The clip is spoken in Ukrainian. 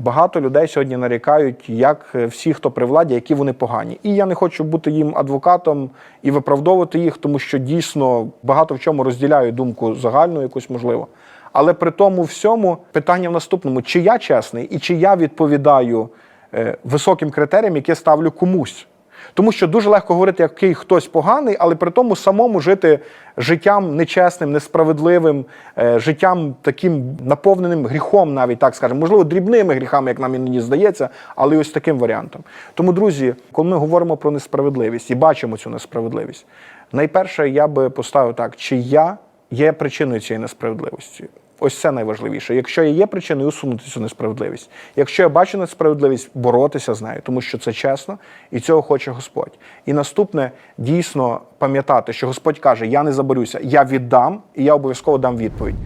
Багато людей сьогодні нарікають, як е, всі, хто при владі, які вони погані. І я не хочу бути їм адвокатом і виправдовувати їх, тому що дійсно багато в чому розділяю думку загальну, якусь можливо. Але при тому всьому питання в наступному: чи я чесний і чи я відповідаю е, високим критеріям, які ставлю комусь. Тому що дуже легко говорити, який хтось поганий, але при тому самому жити життям нечесним, несправедливим, е, життям таким наповненим гріхом, навіть так скажемо, можливо, дрібними гріхами, як нам іноді здається, але ось таким варіантом. Тому, друзі, коли ми говоримо про несправедливість і бачимо цю несправедливість, найперше я би поставив так, чи я є причиною цієї несправедливості. Ось це найважливіше. Якщо я є причиною, усунути цю несправедливість. Якщо я бачу несправедливість, боротися з нею, тому що це чесно, і цього хоче Господь. І наступне дійсно пам'ятати, що Господь каже: Я не заборюся, я віддам, і я обов'язково дам відповідь.